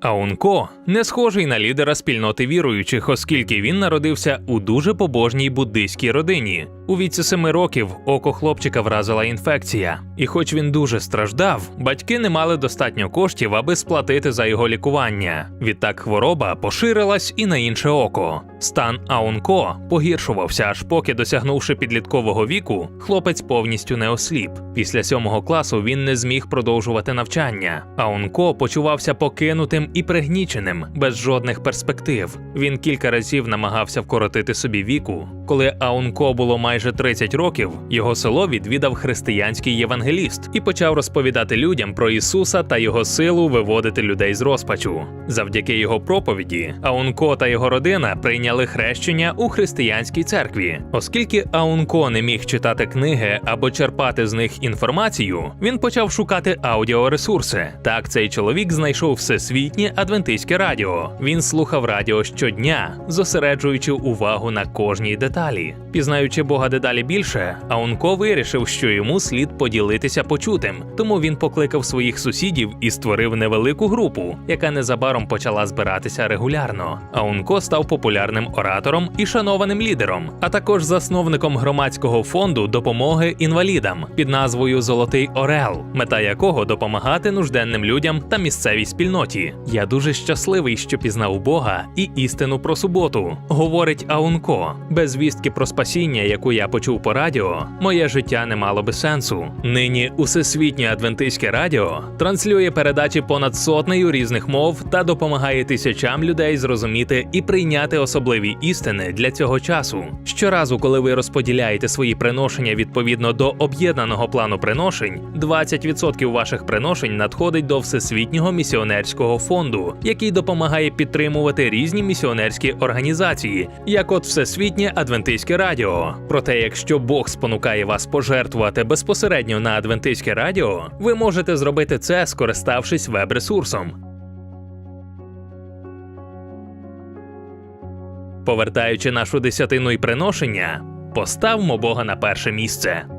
Аунко не схожий на лідера спільноти віруючих, оскільки він народився у дуже побожній буддийській родині. У віці семи років око хлопчика вразила інфекція, і хоч він дуже страждав, батьки не мали достатньо коштів, аби сплатити за його лікування. Відтак хвороба поширилась і на інше око. Стан Аунко погіршувався, аж поки, досягнувши підліткового віку, хлопець повністю не осліп. Після сьомого класу він не зміг продовжувати навчання. Аунко почувався покинутим і пригніченим, без жодних перспектив. Він кілька разів намагався вкоротити собі віку. Коли Аунко було майже 30 років, його село відвідав християнський євангеліст і почав розповідати людям про Ісуса та його силу виводити людей з розпачу. Завдяки його проповіді, Аунко та його родина прийняли хрещення у християнській церкві. Оскільки Аунко не міг читати книги або черпати з них інформацію, він почав шукати аудіоресурси. Так цей чоловік знайшов всесвітнє адвентистське радіо. Він слухав радіо щодня, зосереджуючи увагу на кожній деталі. Пізнаючи Бога дедалі більше, Аунко вирішив, що йому слід поділитися почутим, тому він покликав своїх сусідів і створив невелику групу, яка незабаром почала збиратися регулярно. Аунко став популярним оратором і шанованим лідером, а також засновником громадського фонду допомоги інвалідам під назвою Золотий Орел, мета якого допомагати нужденним людям та місцевій спільноті. Я дуже щасливий, що пізнав Бога і істину про суботу, говорить Аунко. Без вістки про спасіння, яку я почув по радіо, моє життя не мало би сенсу. Нині усесвітнє адвентистське радіо транслює передачі понад сотнею різних мов та допомагає тисячам людей зрозуміти і прийняти особливі істини для цього часу. Щоразу, коли ви розподіляєте свої приношення відповідно до об'єднаного плану приношень, 20% ваших приношень надходить до всесвітнього місіонерського фонду, який допомагає підтримувати різні місіонерські організації, як от Всесвітнє Адвентистське Радіо. Проте, якщо Бог спонукає вас пожертвувати безпосередньо на Адвентистське Радіо, ви можете зробити це, скориставшись веб-ресурсом. Повертаючи нашу десятину і приношення, поставмо Бога на перше місце.